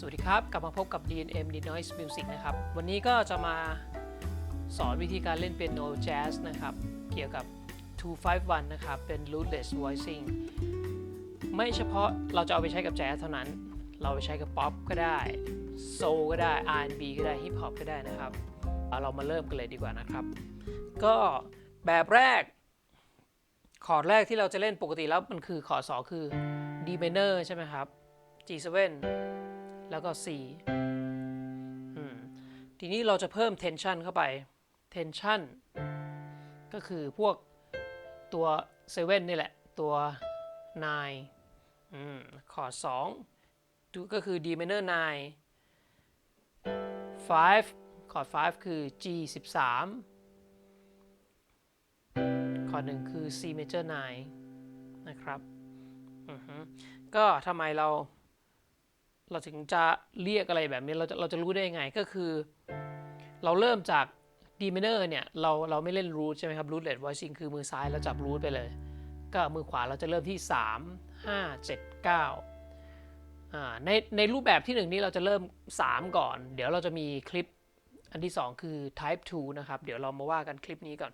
สวัสดีครับ กลับมาพบกับ DNM The Noise Music นะครับ วันนี้ก็จะมาสอนวิธีการเล่นเปียโนแจ๊สนะครับ เกี่ยวกับ 251 นะครับ เป็น rootless voicing ไม่เฉพาะเราจะเอาไปใช้กับแจ๊สเท่านั้น เราไปใช้กับป๊อปก็ได้โซลก็ได้ R&B ก็ได้ฮิปฮอปก็ได้นะครับเอาเรามาเริ่มกันเลยดีกว่านะครับ ก็แบบแรก คอร์ดแรกที่เราจะเล่นปกติแล้วมันคือคอร์ดสองคือ D minor ใช่ไหมครับ G7 แล้วก็ C ทีนี้เราจะเพิ่ม tension เข้าไป tension ก็คือพวกตัว 7 นี่แหละ ตัว9อคอร์ด2ก็คือ D minor 9 5 คอร์ด 5 คือ G 13 คอร์ดหนึ่งคือ C major 9 นะครับ ก็ทำไมเรา เราถึงจะเรียกอะไรแบบนี้เราจะเราจะรู้ได้ยังไงก็คือ เราเริ่มจาก D minor เนี่ยเราเราไม่เล่น root ใช่ไหมครับ rootless voicing คือมือซ้ายเราจับ root ไปเลย ก็มือขวาเราจะเริ่มที่ 3 5 7 9อ่าในในรูปแบบที่หนึ่งนี้เราจะเริ่ม 3 ก่อน เดี๋ยวเราจะมีคลิปอันที่ 2 คือ type 2 นะครับ เดี๋ยวเรามาว่ากันคลิปนี้ก่อน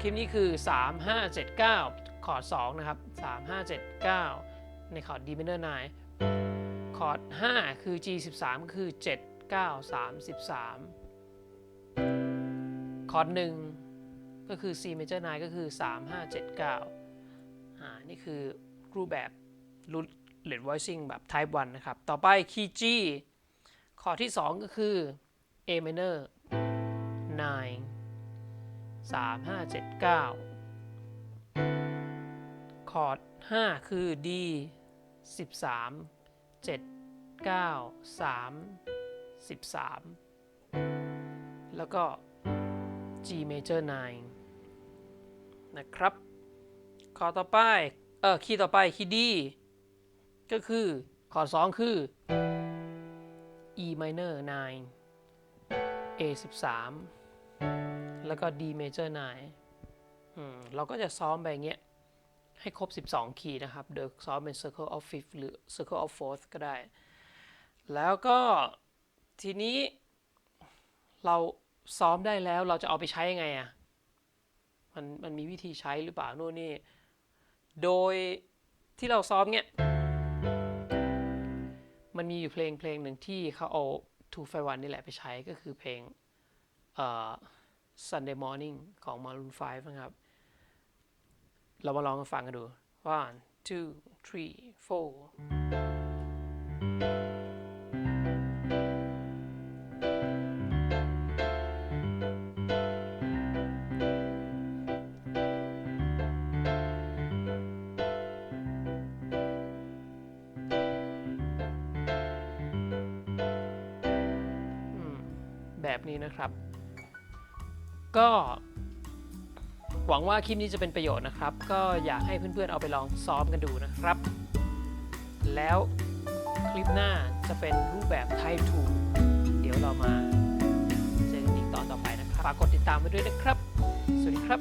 คลิปนี้คือ 3 5 7 9 คอร์ด2นะครับ 3 5 7 9 ในคอร์ด D minor 9 คอร์ด 5 คือ G 13คือ 7 9 3 13 คอร์ด 1 ก็คือ C major 9 ก็คือ 3 5 7 9อ่านี่คือรูปแบบ root lead voicing แบบ type 1 นะครับ ต่อไป key G คอร์ดที่ 2 ก็คือ A minor 9 3 5 7 9 คอร์ด 5 คือ D 13 7 9 3 13 แล้วก็ G major 9 นะครับคอต่อไป เออคีย์ต่อไปคีย์ D ก็คือคอร์ด2คือ E minor 9 A 13 แล้วก็ D major 9เราก็จะซ้อมไปอย่างเงี้ย ให้ครบ 12 คีย์นะครับ โดยซ้อมเป็น Circle of Fifth หรือ Circle of Fourth ก็ได้ แล้วก็ทีนี้เราซ้อมได้แล้วเราจะเอาไปใช้ยังไงอะ่ะ มันมันมีวิธีใช้หรือเปล่าโน่นนี่ โดยที่เราซ้อมเนี้ยมันมีอยู่เพลงเพลงหนึ่งที่เขาเอา Two Five One นี่แหละไปใช้ก็คือเพลงเอ่อ Sunday Morning ของ Maroon 5 นะครับ เรามาลองฟังกันดู one two three four แบบนี้นะครับ ก็ หวังว่าคลิปนี้จะเป็นประโยชน์นะครับ ก็อยากให้เพื่อนๆเอาไปลองซ้อมกันดูนะครับ แล้วคลิปหน้าจะเป็นรูปแบบ Type 2 เดี๋ยวเรามาเจอกันอีกตอนต่อไปนะครับฝากกดติดตามไว้ด้วยนะครับ สวัสดีครับ